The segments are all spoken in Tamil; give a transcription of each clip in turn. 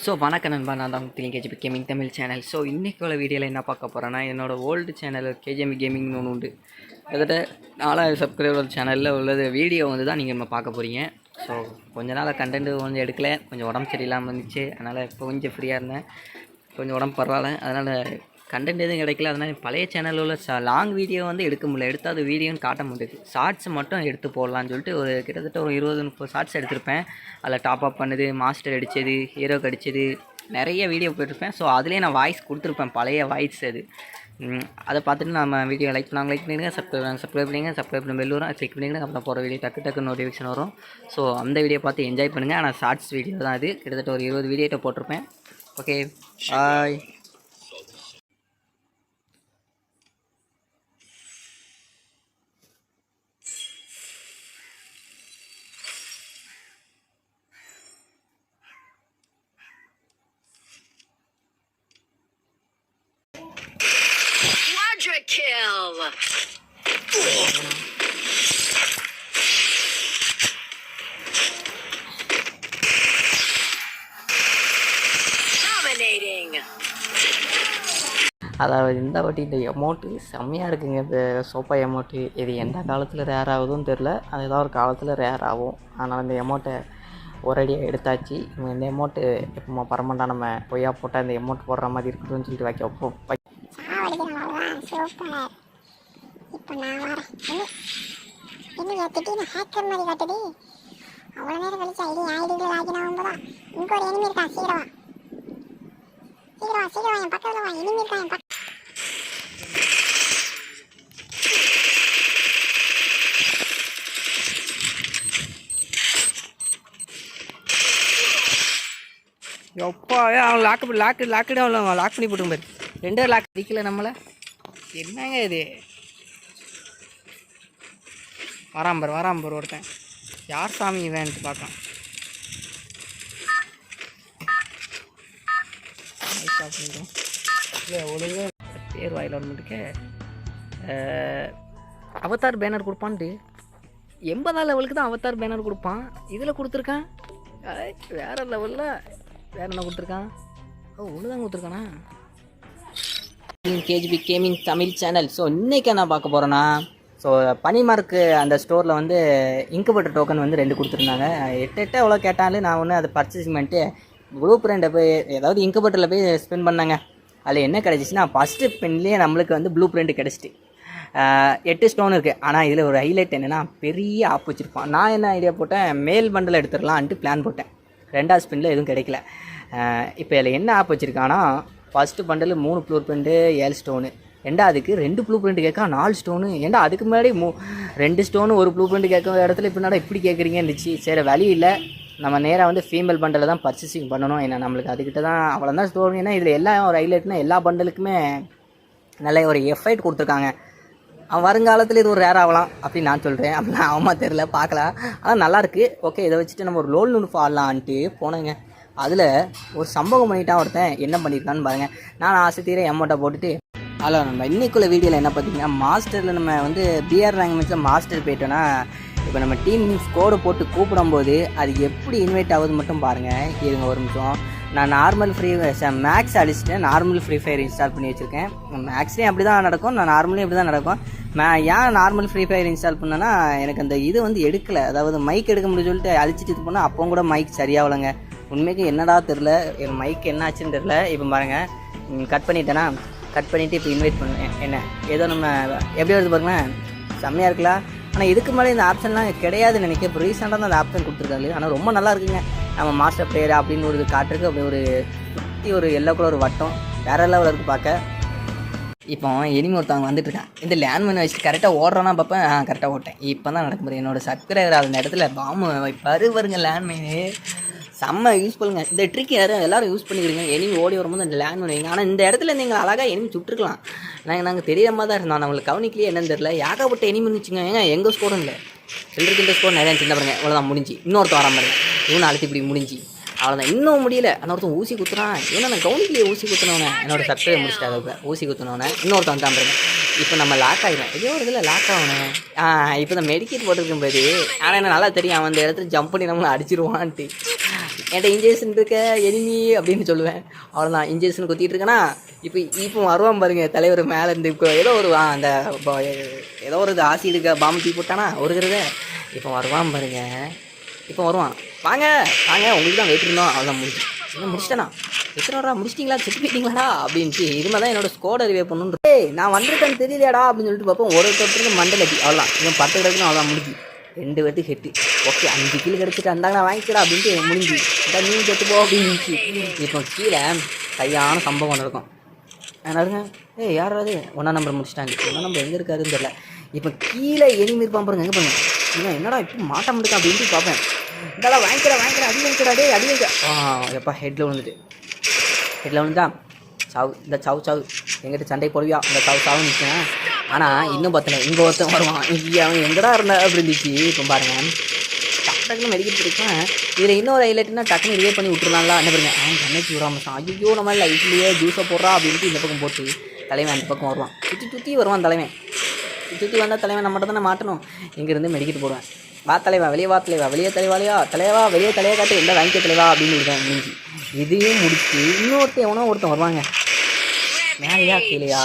ஸோ வணக்க நண்பா. நான் தான் முத்திலிங் KGB gaming Tamil channel so இன்றைக்கி வீடியோவில் என்ன பார்க்க போகிறேன்னா என்னோட ஓல்டு சேனல் கேஜிஎம்பி கேமிங்னு ஒன்று உண்டு. கிட்டத்தட்ட நாலாயிரம் சப்ஸ்கிரைபர் சேனலில் உள்ளது வீடியோ வந்து தான் நீங்கள் நம்ம பார்க்க போகிறீங்க ஸோ கொஞ்ச நாள் கண்டென்ட் கொஞ்சம் எடுக்கலை. கொஞ்சம் உடம்பு சரியில்லாமல் இருந்துச்சு. அதனால் இப்போ கொஞ்சம் ஃப்ரீயாக இருந்தேன். கொஞ்சம் உடம்பு பரவாயில்ல. அதனால் கண்டென்ட் எதுவும் கிடைக்கல. அதனால் பழைய சேனலில் உள்ள லாங் வீடியோ வந்து எடுக்க முடியல. எடுத்து அது வீடியோன்னு காட்ட முடியுது. ஷார்ட்ஸ் மட்டும் எடுத்து போடலான்னு சொல்லிட்டு ஒரு கிட்டத்தட்ட ஒரு இருபது முப்பது ஷார்ட்ஸ் எடுத்திருப்பேன். அதில் டாப் அப் பண்ணது மாஸ்டர் அடித்தது ஹீரோக்கு அடித்தது நிறைய வீடியோ போட்டிருப்பேன். ஸோ அதுலேயே நான் வாய்ஸ் கொடுத்துருப்பேன். பழைய வாய்ஸ் அது. அதை பார்த்துட்டு நம்ம வீடியோ லைக் பண்ணாங்க லைக் பண்ணிடுங்க. சப்ஸ்கிரைப் சப்ஸ்கிரைப் பண்ணிங்க சப்ஸ்கிரைப் பண்ணி பெல் வரும். கிளிக் பண்ணிடுங்க. அப்புறம் போகிற வீடியோ டக்கு டக்கு நோட்டிஃபிகேஷன் வரும். ஸோ அந்த வீடியோ பார்த்து என்ஜாய் பண்ணுங்கள் ஆனால் ஷார்ட்ஸ் வீடியோ தான் அது. கிட்டத்தட்ட ஒரு இருபது வீடியோட்ட போட்டிருப்பேன். Okay bye kill! அதாவது இந்த வாட்டி இந்த எமௌண்ட்டு செம்மையாக இருக்குங்க. இந்த சோஃபா எமௌண்ட்டு இது எந்த காலத்தில் ரேர் ஆகுதுன்னு தெரில அது ஏதாவது ஒரு காலத்தில் ரேர் ஆகும். அதனால் இந்த எமௌண்ட்டை ஒரேடியாக எடுத்தாச்சு. இந்த எமௌண்ட்டு எப்போ பரமண்டாக நம்ம பொய்யா போட்டால் இந்த எமௌண்ட் போடுற மாதிரி இருக்குதுன்னு சொல்லிட்டு வைக்க சூப்பர் இப்போ நான் வரேன். இன்னும் என்னையா திடீர்னு ஹேக்கர் மாதிரி காட்டுது அவ்வளோ நேரம் கழிச்சு ஐடி ஐடி ஆகினா ஒன்பதா இங்கே ஒரு எனிமி இருக்கான். சீக்கிரம் வா. சீக்கிரம் சீக்கிரம் என் பக்கத்தில் வா. எனிமி இருக்கான் என் பக்கம் எப்பாவே அவன் லாக்கு லாக்கு லாக்கு அவன் லாக் பண்ணி போட்டு பாரு. ரெண்டே லாக் அடிக்கல நம்மளை என்னங்க இது? வராம்பர் வராம்பர் ஒருத்தன். யார் சாமி இவன்ட்டு பார்க்கலாம். இல்ல, ஒழுங்கா பேர் வாயில் வந்துட்டுக்க அவதார் பேனர் கொடுப்பான்ட்டு எண்பதாம் லெவலுக்கு தான் அவதார் பேனர் கொடுப்பான். இதில் கொடுத்துருக்கான். வேற லெவலில் வேற என்ன கொடுத்துருக்கான்? ஓ ஒன்று தான் கொடுத்துருக்கானா? KGB gaming Tamil channel so இன்றைக்கி என்ன பார்க்க போகிறேன்னா ஸோ பனிமார்க்கு அந்த ஸ்டோரில் வந்து இன்குபேட்டர் டோக்கன் வந்து ரெண்டு கொடுத்துருந்தாங்க. எட்டு எட்டு எவ்வளோ கேட்டாலும் நான் ஒன்று அதை பர்ச்சேஸ் பண்ணிட்டு ப்ளூ பிரிண்டை போய் ஏதாவது இன்குபேட்டரில் போய் ஸ்பெண்ட் பண்ணாங்க. அதில் என்ன கிடச்சிச்சின்னா ஃபஸ்ட்டு பென்லேயே நம்மளுக்கு வந்து ப்ளூ பிரிண்ட் கிடச்சிட்டு. எட்டு ஸ்டோன் இருக்குது ஆனால் இதில் ஒரு ஹைலைட் என்னென்னா பெரிய ஆப் வச்சுருப்பான். நான் என்ன ஐடியா போட்டேன்? மேல் பண்டில் எடுத்துடலான்ட்டு பிளான் போட்டேன். ரெண்டாவது ஸ்பின்னில் எதுவும் கிடைக்கல. இப்போ இதில் என்ன ஆப் வச்சுருக்கான்னா ஃபஸ்ட்டு பண்டில் மூணு ப்ளூ பிரிண்ட்டு ஏழு ஸ்டோனு ஏண்டா அதுக்கு ரெண்டு ப்ளூ பிரிண்ட் கேட்கா நாலு ஸ்டோனு ஏண்டா அதுக்கு முன்னாடி மூ ரெண்டு ஸ்டோனு ஒரு ப்ளூ பிரிண்ட் கேட்க இடத்துல இப்போ இப்படி கேட்குறீங்கன்னு இருந்துச்சு சரி வழி இல்லை. நம்ம நேராக வந்து ஃபீமேல் பண்டலில் தான் பர்ச்சேசிங் பண்ணணும். ஏன்னா நம்மளுக்கு அதுக்கிட்ட தான் அவ்வளோ தான் ஸ்டோன் ஏன்னா இதில் எல்லா ஒரு ஹைலைட்னா எல்லா பண்டலுக்குமே நல்ல ஒரு எஃபைட் கொடுத்துருக்காங்க. அவன் வருங்காலத்தில் இது ஒரு ரேர் ஆகலாம் அப்படின்னு நான் சொல்கிறேன் அப்படின்னா அவமா தெரில பார்க்கலாம். ஆனால் நல்லாயிருக்கு ஓகே இதை வச்சுட்டு நம்ம ஒரு லோல் நுணுப்பு ஆடலான்ட்டு போனேங்க. அதில் ஒரு சம்பவம் பண்ணிட்டான் ஒருத்தன் என்ன பண்ணியிருக்கான்னு பாருங்கள் நான் ஆசை தீர எமௌண்ட்டை போட்டுட்டு ஹலோ நம்ம இன்றைக்குள்ள வீடியோவில் என்ன பார்த்தீங்கன்னா மாஸ்டரில் நம்ம வந்து பிஆர் ரேங்க் மேட்ச்சில் மாஸ்டர் போயிட்டோன்னா இப்போ நம்ம டீம் ஸ்கோரை போட்டு கூப்பிடும்போது அது எப்படி இன்வைட் ஆகுது மட்டும் பாருங்கள் இருங்க ஒரு நிமிஷம். நான் நார்மல் ஃப்ரீ மேக்ஸ் அடிச்சுட்டு நார்மல் ஃப்ரீ ஃபயர் இன்ஸ்டால் பண்ணி வச்சுருக்கேன். மேக்ஸ்லேயும் அப்படி தான் நடக்கும் நான் நார்மலையும் அப்படி தான் நடக்கும். மே ஏன் நார்மல் ஃப்ரீ ஃபயர் இன்ஸ்டால் பண்ணேன்னா எனக்கு அந்த இது வந்து எடுக்கலை. அதாவது மைக் எடுக்க முடியும் சொல்லிட்டு அழிச்சிட்டு இது பண்ணால் அப்போ கூட மைக் சரியாகலைங்க உண்மைக்கு என்னடா தெரில என் மைக் என்ன ஆச்சுன்னு தெரில இப்போ பாருங்கள் கட் பண்ணிட்டேனா? கட் பண்ணிவிட்டு இப்போ இன்வைட் பண்ணுவேன் என்ன? ஏதோ நம்ம எப்படி வருது பாருங்களேன். செம்மையாக இருக்கலாம் ஆனால் இதுக்கு மேலே இந்த ஆப்ஷன்லாம் கிடையாதுன்னு நினைக்கிறேன். இப்போ ரீசெண்டாக தான் அந்த ஆப்ஷன் கொடுத்துருக்காங்க ஆனால் ரொம்ப நல்லா இருக்குங்க. நம்ம மாஸ்டர் பிளேயர் அப்படின்னு ஒரு காட்டுருக்கு காட்டுறதுக்கு அப்படி ஒரு சுற்றி ஒரு எல்லோ கலர் ஒரு வட்டம். வேற லெவலில் இருக்குது பார்க்க இப்போ எனிமி ஒருத்தவங்க வந்துட்டு இருக்கான் இந்த லேண்ட்மேன் வச்சுட்டு கரெக்டாக ஓடுறானா பார்ப்பேன் ஆ கரெக்டாக ஓட்டேன். இப்போ தான் நடக்க முடியும் என்னோட சப்ஸ்கிரைபர் அந்த இடத்துல பாம்பு பரு வருங்க லேண்ட்மைனு செம்ம யூஸ் இந்த ட்ரிக் யாரும் எல்லாரும் யூஸ் பண்ணிக்கிறீங்க எனிமி ஓடி வரும்போது அந்த லேண்ட் பண்ணுவீங்க ஆனால் இந்த இடத்துல நீங்கள் அழகாக எனிமி சுட்டுருக்கலாம். நாங்கள் நாங்கள் தெரியாம தான் இருந்தோம் நம்மளுக்கு கவனிக்கலையே என்னன்னு தெரியல. ஏகப்பட்ட எனிமி வச்சுங்க? ஏங்க எங்கள் ஸ்கோரும் இல்லை? சில்லருக்கு இந்த ஸ்கோர் நிறையா சின்ன பாருங்க இவ்வளோதான் முடிஞ்சு. இன்னொருத்தன் வர பாருங்க. இவனை அழுத்தி இப்படி முடிஞ்சு. அவ்வளோதான் இன்னும் முடியல. அந்த ஒருத்தன் ஊசி குத்துறான். ஏன்னா நான் கவனிக்கலையே ஊசி குத்துனவனே. என்னோட சப்ஸ்கிரைப் முடிச்சிட்டாங்க இப்போ ஊசி குத்துனவனே. இன்னொருத்தன் வந்தான் பாருங்க. இப்போ நம்ம லாக் ஆகிடும் ஏதோ ஒரு இதில் லாக் ஆகணும். ஆ இப்போ தான் மெடிக்கேட் போட்டிருக்கும் போது ஆனால் என்ன நல்லா தெரியும். அவன் அந்த இடத்துல ஜம்ப் பண்ணி நம்மளை அடிச்சிருவான்ட்டு. என்கிட்ட இன்ஜெக்ஷன் இருக்க எனிமி அப்படின்னு சொல்லுவேன். அவ்வளோதான் இன்ஜெக்ஷன் குத்திட்டு இருக்கேன்னா இப்போ இப்போ வருவான் பாருங்க தலைவர் மேலே இருந்து இப்போ ஏதோ ஒரு அந்த ஏதோ ஒரு இது இருக்க பாம்பு தூக்கி போட்டானா ஒருகிறத இப்போ வருவான் பாருங்க. இப்போ வருவான். வாங்க வாங்க உங்களுக்கு தான் வெயிட் இருந்தோம். அவ்வளோதான் முடிச்சு என்ன முடிச்சிட்டேனா? எத்தனை வரா? முடிச்சிட்டிங்களா? செத்து போயிட்டீங்களாடா? அப்படின்ட்டு இதுமாதிரி தான் என்னோட ஸ்கோட் ரிவே பண்ணணும் ஏய் நான் வந்திருக்கேன் தெரியலையாடா அப்படின்னு சொல்லிட்டு பார்ப்போம். ஒரு ஒருத்தருக்கு மண்டல் அடி. அவ்வளோதான் இவன் பத்து கிடக்குன்னு அவ்வளோதான் முடிஞ்சு. ரெண்டு பேர்த்துக்கு ஹெட்டு ஓகே அஞ்சு கிலோ கிடச்சிட்டு அந்தாங்க வாங்கிக்கடா அப்படின்ட்டு முடிஞ்சு இதான் மீன் கெட்டு போ அப்படின்னு இப்போ கீழே கையான சம்பவம் ஒன்று இருக்கும் அதனால ஏய் யாராவது ஒன்றா நம்பர் முடிச்சிட்டாங்க ஒன்றா நம்பர் எங்கே இருக்காருன்னு தெரியல இப்போ கீழே எனிமி இருப்பான் பாருங்க எங்கே பாருங்க இவன் என்னடா இப்போ மாட்ட முடியும் அப்படின்ட்டு பார்ப்பேன் இந்தாடா வாங்கிக்கிறா வாங்கிக்கிறா அடி வாங்கிக்கிறா டே அடி வாங்கிக்கிறா ஆ எப்பா ஹெட்டில் விழுந்துட்டு ஹெட்டில் விழுந்தா சாவு இந்த சாவு சாவு எங்கிட்ட சண்டை போடுவியா இந்த சாவு சாவு நிற்கிறேன் ஆனால் இன்னும் பார்த்தேன் இங்கே ஒருத்தன் வருவான் இங்கே அவன் எங்கடா இருந்தா அப்படின்னுச்சு இப்போ பாருங்க டக்குன்னு மெடிக்கல் இருக்கேன் இதில் இன்னொரு ஹைலைட்னா டக்குனு ரிவே பண்ணி விட்டுருலாம்ல என்ன பாருங்க. அவன் தன்னைக்கு ஐயோ நம்ம லைஃப்லேயே ஜூஸை போடுறா அப்படின்ட்டு இந்த பக்கம் போட்டு தலைவன் அந்த பக்கம் வருவான். சுற்றி சுற்றி வருவான் தலைவன். சுற்றி சுற்றி வந்தால் தலைவன் நம்ம மட்டும் தானே மாட்டணும். இங்கேருந்து மெடிக்கிட்டு போடுவேன். வா தலைவா வெளியே வா தலைவா வெளியே தலைவாலையா தலைவா வெளியே தலையை காட்டு எந்த வாங்கிக்க தலைவா அப்படின்னு விடுவேன் முடிஞ்சு இதையும் முடிச்சு இன்னொருத்தன் எவனோ ஒருத்தன் வருவாங்க. மேலையா கீழையா?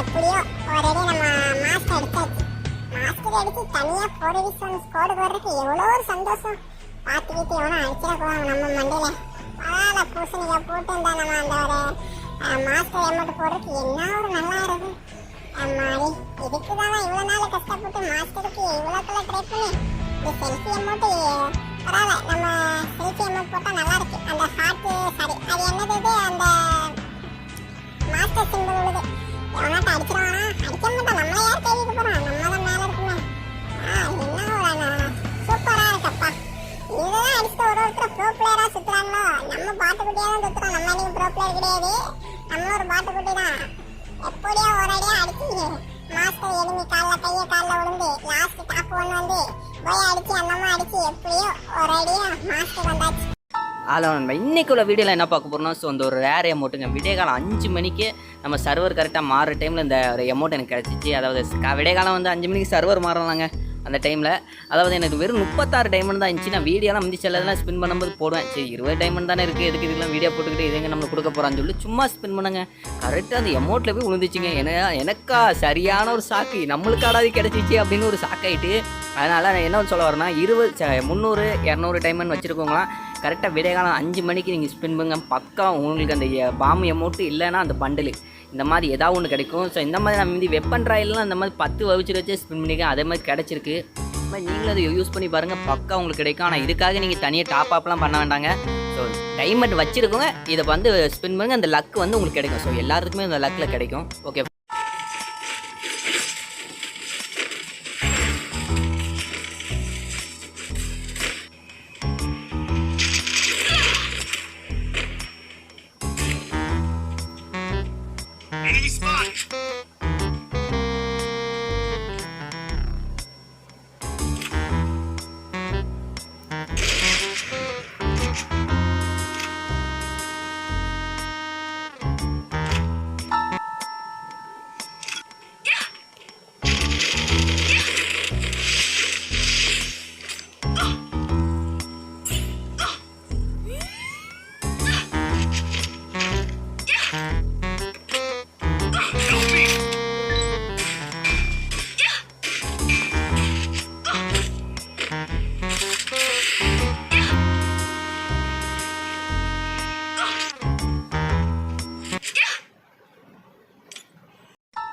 எப்படியோ ஒரேடி நம்ம மாஸ்க் எடுத்தாச்சு. மாஸ்க் எடுத்து தனியா ஃபோர் விசன் ஸ்கோடு போடுறதுக்கு எவ்வளோ ஒரு சந்தோஷம். பார்த்து வீட்டு எவ்வளோ அடிச்சிட போவாங்க நம்ம மண்டையில. பரவாயில்ல பூசணிக்காய் போட்டு இந்த நம்ம அந்த ஒரு மாஸ்க் எமௌண்ட் போடுறதுக்கு என்ன ஒரு நல்லா இருக்கு. அம்மாடி இதுக்கு தான் இவ்வளோ நாள் கஷ்டப்பட்டு மாஸ்க் மாஸ்டருக்கு இவ்வளோக்குள்ள ட்ரை பண்ணி. இந்த செல்ஃபி அமௌண்ட் பரவாயில்ல நம்ம செல்ஃபி அமௌண்ட் போட்டால் நல்லா இருக்கு. அந்த ஹார்ட்டு சரி அது எவனாட்ட அடிச்சிருவானா அடிக்க மாட்டான் நம்ம யார் கேள்விக்கு போறோம்? நம்ம தான் மேல இருக்குமே ஆ என்ன ஒரு சூப்பரா இருக்கப்பா. இதெல்லாம் அடிச்சுட்டு ஒரு ஒருத்தர் ப்ரோ பிளேயரா சுத்துறாங்களோ? நம்ம பாட்டுக்குட்டியா தான் சுத்துறோம். நம்ம நீங்க ப்ரோ பிளேயர் கிடையாது. நம்ம ஒரு பாட்டுக்குட்டி தான். எப்படியோ ஒரு அடியா அடிச்சு மாஸ்டர் எலுமி கால்ல கைய கால்ல விழுந்து லாஸ்ட் டாப் ஒன்று வந்து போய் அடிச்சு அந்தம்மா அடிச்சு எப்படியோ ஒரு அடியா மாஸ்டர் வந்தாச்சு. அதில் நண்பா இன்றைக்கு உள்ள வீடியோவில் என்ன பார்க்க போகிறோம்னா ஸோ அந்த ஒரு ரேர் எமௌண்ட்டுங்க விடிய காலம் அஞ்சு மணிக்கு நம்ம சர்வர் கரெக்டாக மாறுற டைமில் இந்த ஒரு எமௌண்ட் எனக்கு கிடச்சிச்சு. அதாவது க- விடிய காலம் வந்து அஞ்சு மணிக்கு சர்வர் மாறலாங்க அந்த டைமில் அதாவது எனக்கு வெறும் முப்பத்தாறு டைமண்ட் தான் இருந்துச்சு. நான் வீடியோலாம் முந்தி செல்லதெல்லாம் ஸ்பின் பண்ணும்போது போடுவேன். சரி இருபது டைமண்ட் தானே இருக்குது எதுக்கு இதுக்கெல்லாம் வீடியோ போட்டுக்கிட்டு இதுங்க நம்ம நம்மளுக்கு கொடுக்க போகிறான்னு சொல்லி சும்மா ஸ்பின் பண்ணுங்க. கரெக்டாக அந்த எமௌண்ட்டில் போய் விழுந்துச்சுங்க ஏன்னா எனக்கா சரியான ஒரு சாக்கு நம்மளுக்கு ஆடாது கிடச்சிச்சு அப்படின்னு ஒரு சாக்காயிட்டு அதனால் நான் என்ன சொல்ல வரேன்னா இருபது ச- முந்நூறு இரநூறு டைமண்ட் வச்சுருக்கோங்களாம் கரெக்டாக விடைகாலம் அஞ்சு மணிக்கு நீங்கள் ஸ்பெண்ட் பண்ணுங்க. பக்கா உங்களுக்கு அந்த பாம்பு அமௌண்ட்டு இல்லைன்னா அந்த பண்டலு இந்த மாதிரி ஏதாவது ஒன்று கிடைக்கும். ஸோ இந்த மாதிரி நான் முந்தி வெப்பன் ட்ராயிலெலாம் இந்த மாதிரி பத்து வவுச்சர் வச்சு ஸ்பின் பண்ணிக்கலாம் அதே மாதிரி கிடச்சிருக்கு. இந்த மாதிரி நீங்களும் அதை யூஸ் பண்ணி பாருங்கள் பக்கா உங்களுக்கு கிடைக்கும். ஆனால் இதுக்காக நீங்கள் தனியாக டாப் அப்லாம் பண்ண வேண்டாங்க. ஸோ டைமண்ட் வச்சுருக்கோங்க இதை வந்து ஸ்பின் பண்ணுங்கள் அந்த லக் வந்து உங்களுக்கு கிடைக்கும். ஸோ எல்லாத்துக்குமே அந்த லக்கில் கிடைக்கும். ஓகே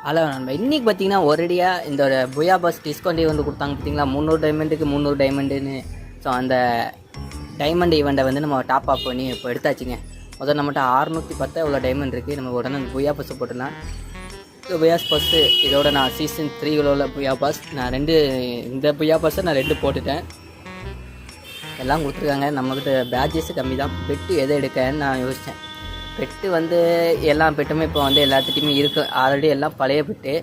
ஹலோ நம்ம இன்றைக்கி பார்த்தீங்கன்னா ஒரேடியாக இந்த ஒரு புயா பஸ் டிஸ்கவுண்ட் வந்து கொடுத்தாங்க பார்த்தீங்களா முந்நூறு டைமண்டுக்கு முந்நூறு டைமண்டுன்னு ஸோ அந்த டைமண்ட் ஈவெண்ட்டை வந்து நம்ம டாப் அப் பண்ணி இப்போ எடுத்தாச்சுங்க. முதல்ல நம்மகிட்ட அறுநூற்றி பத்து இவ்வளோ டைமண்ட் இருக்குது நம்ம உடனே அந்த புயா பஸ்ஸை போட்டுடலாம். புயாஸ் பஸ்ஸு இதோட நான் சீசன் த்ரீ உள்ள புயா பஸ் நான் ரெண்டு இந்த புயா பஸ்ஸை நான் ரெண்டு போட்டுட்டேன். எல்லாம் கொடுத்துருக்காங்க. நம்மக்கிட்ட பேட்ஜஸ் கம்மி தான் பெட்டு எதை எடுக்கன்னு நான் யோசித்தேன் பெட்டு வந்து எல்லா பெட்டுமே இப்போ வந்து எல்லாத்துட்டையுமே இருக்குது ஆல்ரெடி எல்லாம் பழைய பெட்டு.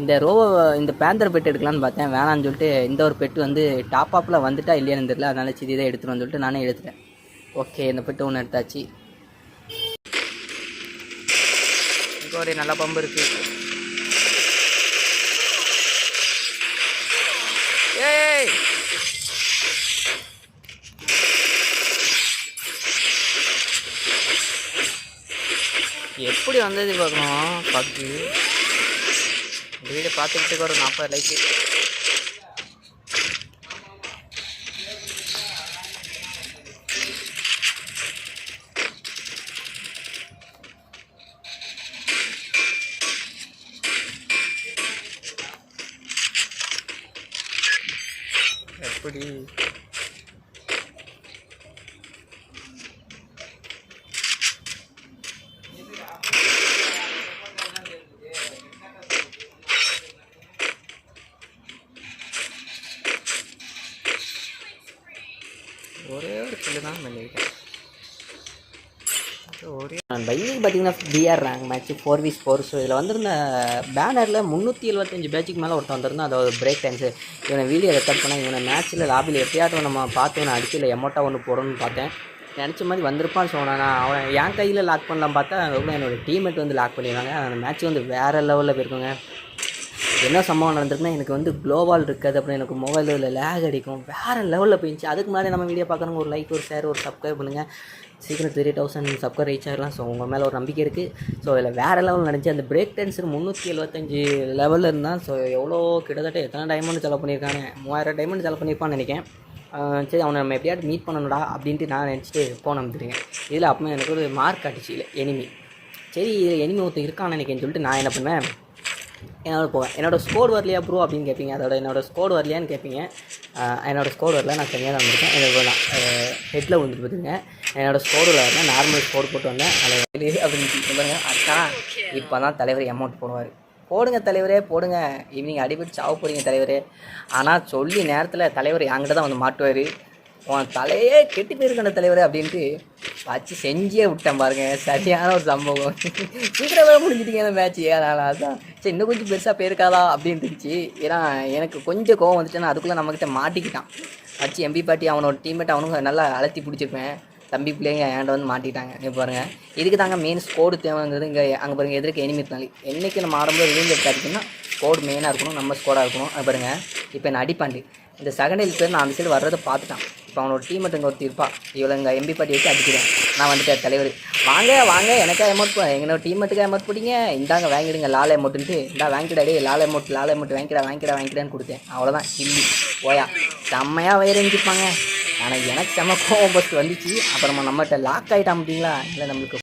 இந்த ரோவோ இந்த பேந்தர் பெட் எடுக்கலான்னு பார்த்தேன். வேணாம்னு சொல்லிட்டு இந்த ஒரு பெட்டு வந்து டாப் அப்பில் வந்துட்டா இல்லையான்னு தெரியல. அதனால் சரி இதை எடுத்துருவோம்னு சொல்லிட்டு நானே எடுத்துட்டேன். ஓகே இந்த பெட்டு ஒன்று எடுத்தாச்சு. இங்கே ஒரு நல்ல பம்பு இருக்குது ஏய்! எப்படி வந்தது பார்க்கணும் பார்த்து வீடு பார்த்துக்கிட்டு ஒரு நாற்பது லைக்கு எப்படி? ஒரே ஒரு கில்லு தான் பண்ணியிருக்கேன் ஒரே பைக்கிங் பார்த்தீங்கன்னா BR rank match four vs four so இதில் வந்திருந்த பேனரில் முந்நூற்றி எழுபத்தஞ்சு பேட்சுக்கு மேலே ஒருத்தன் வந்திருந்தான். அதாவது ஒரு பிரேக் டைம்ஸு இவனை வீடியோ ரெக்கார்ட் பண்ணால் இவனை மேட்ச்சில் லாபியில் எப்படியாட்டும் நம்ம பார்த்து இவனை இல்லை எமோட்டா ஒன்று போடணும்னு பார்த்தேன். நினச்ச மாதிரி வந்திருப்பான்னு சொன்னான். நான் அவன் என் கையில் லாக் பண்ணலாம் பார்த்தா அதுக்கப்புறம் என்னோட டீம்மேட் வந்து லாக் பண்ணிடுவாங்க. அந்த மேட்ச் வந்து வேறு லெவலில் போயிருக்குங்க. என்ன சம்பவம் நடந்திருக்குன்னா எனக்கு வந்து க்ளோவால் இருக்காது அப்புறம் எனக்கு மொபைலில் லேக் அடிக்கும். வேறு லெவலில் போயிடுச்சு. அதுக்கு முன்னாடி நம்ம வீடியோ பார்க்குறவங்க ஒரு லைக் ஒரு ஷேர் ஒரு சப்ஸ்கிரைப் பண்ணுங்கள் சீக்கிரம் த்ரீ தௌசண்ட் சப்ஸ்கிரைப் ரீச் ஆகிடலாம் ஸோ உங்கள் மேலே ஒரு நம்பிக்கை இருக்குது ஸோ இதில் வேறு லெவல் நடந்துச்சு. அந்த பிரேக் டான்ஸர் முந்நூற்றி எழுபத்தஞ்சு லெவலில் இருந்தால் ஸோ எவ்வளோ கிட்டத்தட்ட எத்தனை டைமண்ட் செலவு பண்ணியிருக்காங்க மூவாயிரம் டைமண்ட் செலவு பண்ணியிருப்பான்னு நினைக்கிறேன். சரி அவனை நம்ம எப்படியாவது மீட் பண்ணணும்டா அப்படின்ட்டு நான் நினச்சிட்டு ஃபோன் அனுப்பிட்டுருங்க இதில் அப்போ எனக்கு ஒரு மார்க் அடிச்சு இல்லை எனிமி சரி எனிமி ஒருத்தன் இருக்கான்னு நினைக்கிறேன்னு சொல்லிட்டு நான் என்ன பண்ணேன் என்னோட போவேன் என்னோட ஸ்கோர் வரலையா ப்ரோ அப்படின்னு கேட்பீங்க அதோட என்னோட ஸ்கோர் வரலையான்னு கேட்பீங்க என்னோடய என்னோட ஸ்கோர் வரல நான் தனியாக தான் வந்திருக்கேன். எனக்கு நான் ஹெட்டில் வந்துட்டு பார்த்துங்க என்னோட ஸ்கோர் வரல நார்மல் ஸ்கோர் போட்டு வந்தேன். அதில் அப்படின்னு சொல்லிட்டு அக்கா இப்போ தான் தலைவர் அமௌண்ட் போடுவார். போடுங்க தலைவரே போடுங்க. ஈவினிங் அடிபட்டு சாவ போகிறீங்க தலைவரே. ஆனால் சொல்லி நேரத்தில் தலைவர் என்கிட்ட தான் வந்து மாட்டுவார். உன் தலையே கெட்டு போயிருக்கேன் தலைவர் அப்படின்ட்டு வச்சு செஞ்சே விட்டேன் பாருங்க. சரியான ஒரு சம்பவம். சீக்கிரமே முடிஞ்சிட்டீங்க அந்த மேட்ச் ஏனால அதான். சரி இன்னும் கொஞ்சம் பெருசாக போயிருக்காதா அப்படின்னு இருந்துச்சு ஏன்னா எனக்கு கொஞ்சம் கோவம் வந்துச்சுன்னா அதுக்குள்ளே நம்மக்கிட்ட மாட்டிக்கிட்டான். வச்சு எம்பி பாட்டி அவனோட டீம்மேட் அவனுக்கு நல்லா அலத்தி பிடிச்சிருப்பேன். தம்பி பிள்ளைங்க ஏன்ட வந்து மாட்டிட்டாங்க இங்கே பாருங்க. இதுக்கு தாங்க மெயின் ஸ்கோடு தேவைங்கிறது இங்கே அங்கே பாருங்கள் எதிர்க்க எனிமி இருந்தாங்க என்றைக்கு நம்ம ஆரம்பம் விழுந்து எடுத்தாச்சுன்னா ஸ்கோடு மெயினாக இருக்கணும் நம்ம ஸ்கோடாக இருக்கணும். அது இப்போ என்ன அடிப்பாண்டி. இந்த செகண்ட் ஹெல்ப் பேர் நான் அந்த சைடு வர்றதை பார்த்துட்டான். இப்போ அவனோட டீம் இங்கே ஒருத்தி இருப்பா. இவ்வளோ எங்கள் எம்பி பாட்டி வச்சு அடிக்கிறேன். நான் வந்துட்டேன் தலைவர். வாங்க வாங்க எனக்கா அமௌண்ட் எங்களோட டீம்மேட்டுக்கு அமௌண்ட் பிடிங்க. இந்தாங்க வாங்கிடுங்க லால் அமௌண்ட்டுன்ட்டு இந்தா வாங்கிடா டே லால் அமௌண்ட் லால் அமௌண்ட் வாங்கிடா வாங்கிடா வாங்கிடான்னு கொடுத்தேன். அவ்வளோதான் கில்லி போயா. செம்மையாக வயிறு வயிறஞ்சிப்பாங்க ஆனால் எனக்கு செம்ம கோவம் ஃபஸ்ட்டு வந்துச்சு. அப்புறமா நம்மகிட்ட லாக் ஆகிட்டான் அப்படிங்களா இல்லை நம்மளுக்கு